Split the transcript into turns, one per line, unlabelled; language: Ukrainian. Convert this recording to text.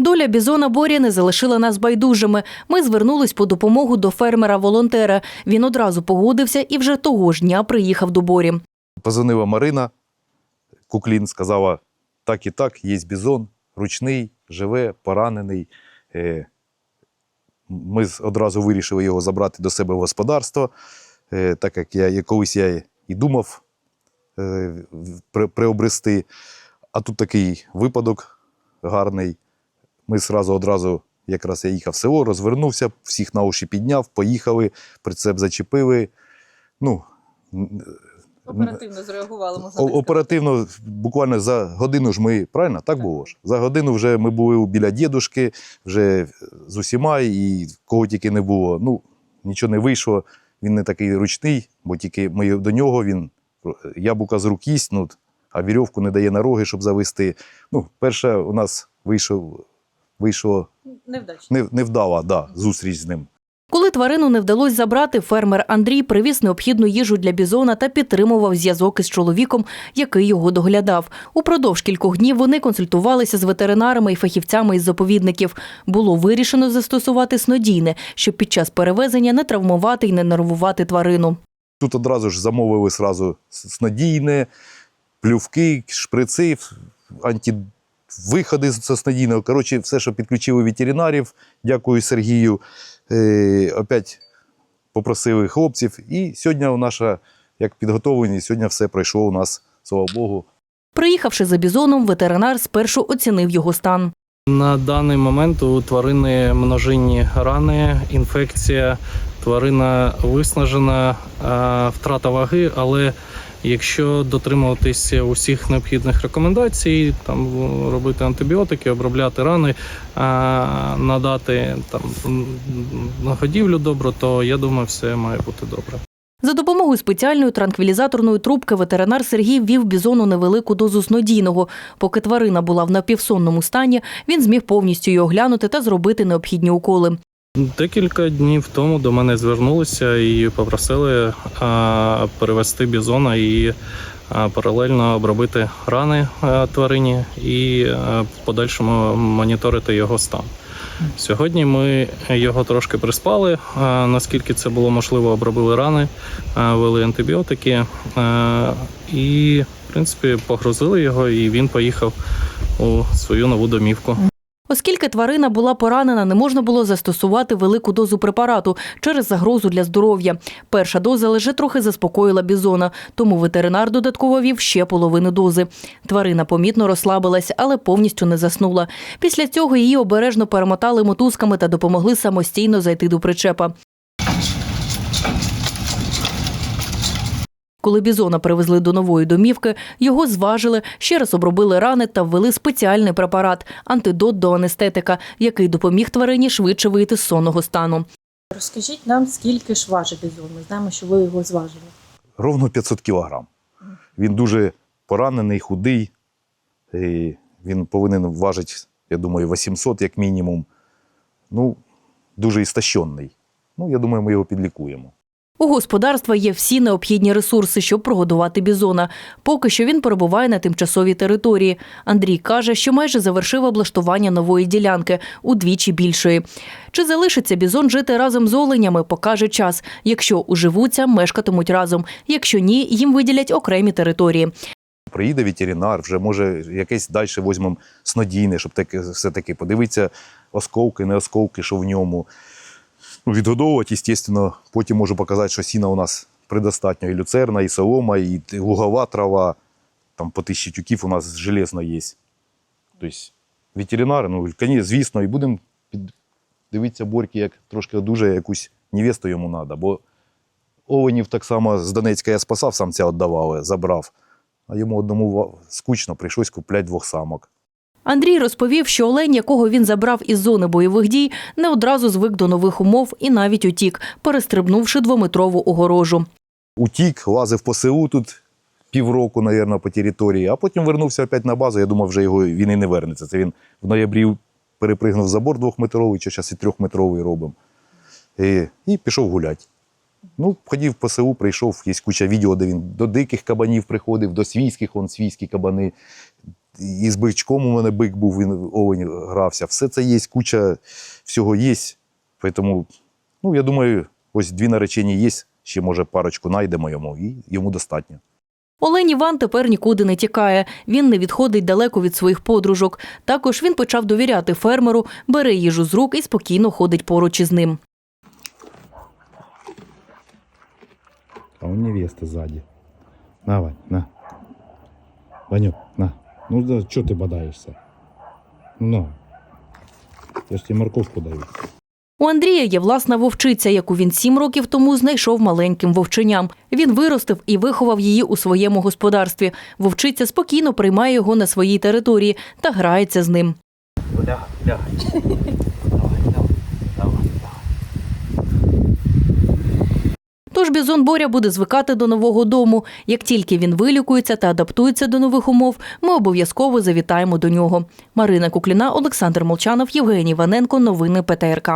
Доля бізона Борі не залишила нас байдужими. Ми звернулись по допомогу до фермера-волонтера. Він одразу погодився і вже того ж дня приїхав до Борі.
Позвонила Марина Куклін, сказала: так і так, є бізон, ручний, живе, поранений. Е, Ми одразу вирішили його забрати до себе в господарство, е, так як я колись я і думав е, приобрести. А тут такий випадок гарний. Ми зразу одразу, якраз я їхав в село, розвернувся, всіх на уші підняв, поїхали, прицеп зачепили. Ну,
Оперативно зреагували, можна так
Оперативно, буквально за годину ж ми, правильно, так було ж? За годину вже ми були біля дідушки, вже з усіма, і кого тільки не було. Ну, нічого не вийшло. Він не такий ручний, бо тільки ми до нього він яблука з рук їсть, ну, а вірьовку не дає на роги, щоб завести. Ну, перше у нас вийшов, вийшло.
Невдачно.
невдала да, зустріч з ним.
Коли тварину не вдалося забрати, фермер Андрій привіз необхідну їжу для бізона та підтримував зв'язок із чоловіком, який його доглядав. Упродовж кількох днів вони консультувалися з ветеринарами і фахівцями із заповідників. Було вирішено застосувати снодійне, щоб під час перевезення не травмувати і не нервувати тварину.
Тут одразу ж замовили сразу снодійне, плювки, шприци, антивиходи з снодійного. Коротше, все, що підключили ветеринарів, дякую Сергію. Е, опять попросили хлопців. І сьогодні наша, як підготовлені, сьогодні все пройшло у нас, слава Богу.
Приїхавши за бізоном, ветеринар спершу оцінив його стан.
На даний момент у тварини множинні рани, інфекція, тварина виснажена, втрата ваги, але якщо дотримуватися усіх необхідних рекомендацій, там робити антибіотики, обробляти рани, е, надати там м, годівлю добру, то я думаю, все має бути добре.
За допомогою спеціальної транквілізаторної трубки ветеринар Сергій ввів бізону невелику дозу снодійного. Поки тварина була в напівсонному стані, він зміг повністю її оглянути та зробити необхідні уколи.
Декілька днів тому до мене звернулися і попросили перевести бізона і паралельно обробити рани тварині і в подальшому моніторити його стан. Сьогодні ми його трошки приспали. Наскільки це було можливо, обробили рани, а, ввели антибіотики і, в принципі, погрузили його, і він поїхав у свою нову домівку.
Оскільки тварина була поранена, не можна було застосувати велику дозу препарату через загрозу для здоров'я. Перша доза лише трохи заспокоїла бізона, тому ветеринар додатково вів ще половину дози. Тварина помітно розслабилась, але повністю не заснула. Після цього її обережно перемотали мотузками та допомогли самостійно зайти до причепа. Коли бізона привезли до нової домівки, його зважили, ще раз обробили рани та ввели спеціальний препарат антидот до анестетика, який допоміг тварині швидше вийти з сонного стану.
Розкажіть нам, скільки ж важить бізон. Ми знаємо, що ви його зважили.
Ровно 500 кілограм. Він дуже поранений, худий. І він повинен важити, я думаю, 800 як мінімум. Ну, дуже істощений. Ну, я думаю, ми його підлікуємо.
Господарства є всі необхідні ресурси, щоб прогодувати бізона. Поки що він перебуває на тимчасовій території. Андрій каже, що майже завершив облаштування нової ділянки удвічі більшої. Чи залишиться бізон жити разом з оленями, покаже час. Якщо уживуться, мешкатимуть разом. Якщо ні, їм виділять окремі території.
Приїде ветеринар, вже може якесь далі візьмемо снодійне, щоб таки, все-таки подивитися осколки, не осколки, що в ньому. Ну, відгодовувати, звісно, потім можу показати, що сіна у нас предостатньо. І люцерна, і солома, і лугова трава. Там по тисячі тюків у нас железно є. Тобто ветеринари, ну, звісно, і будемо дивитися борки, як трошки дуже якусь невесту йому треба. Бо оленів так само з Донецька я спасав, самця віддавали, забрав. А йому одному скучно, прийшлось купляти двох самок.
Андрій розповів, що олень, якого він забрав із зони бойових дій, не одразу звик до нових умов і навіть утік, перестрибнувши двометрову огорожу.
Утік, лазив по селу тут півроку, мабуть, по території, а потім вернувся опять на базу. Я думав, вже його він і не вернеться. Це він в ноябрі перепригнув забор двохметровий, чи зараз і трьохметровий робимо. І, і пішов гуляти. Ну, ходив по селу, прийшов, є куча відео, де він до диких кабанів приходив, до свійських, он свійські кабани. І з бичком у мене бик був, він овень грався. Все це є, куча всього є. Тому, ну, я думаю, ось дві наречені є, ще може парочку знайдемо йому, і йому достатньо.
Олень Іван тепер нікуди не тікає. Він не відходить далеко від своїх подружок. Також він почав довіряти фермеру, бере їжу з рук і спокійно ходить поруч із ним.
А у невесты сзади. На, Вань, на. Ванек, на. Ну да, что ты бодаешься? Ну. Я ж тебе морковку даю.
У Андрія є власна вовчиця, яку він сім років тому знайшов маленьким вовченням. Він виростив і виховав її у своєму господарстві. Вовчиця спокійно приймає його на своїй території та грається з ним. Тож бізон Боря буде звикати до нового дому. Як тільки він вилікується та адаптується до нових умов, ми обов'язково завітаємо до нього. Марина Кукліна, Олександр Молчанов, Євгеній Ваненко. Новини ПТРК.